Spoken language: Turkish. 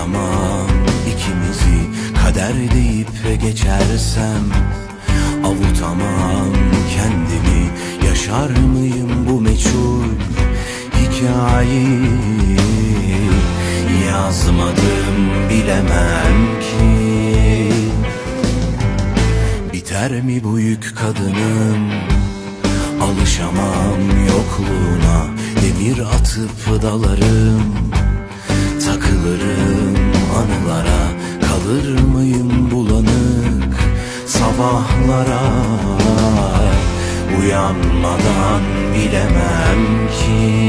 Bırakamam ikimizi kader deyip geçersem Avutamam kendimi yaşar mıyım bu meçhul hikayeyi? Yazmadım bilemem ki. Biter mi bu yük kadınım Alışamam yokluğuna Demir atıp dalarım. Kalır mıyım bulanık Sabahlara? Uyanmadan bilemem ki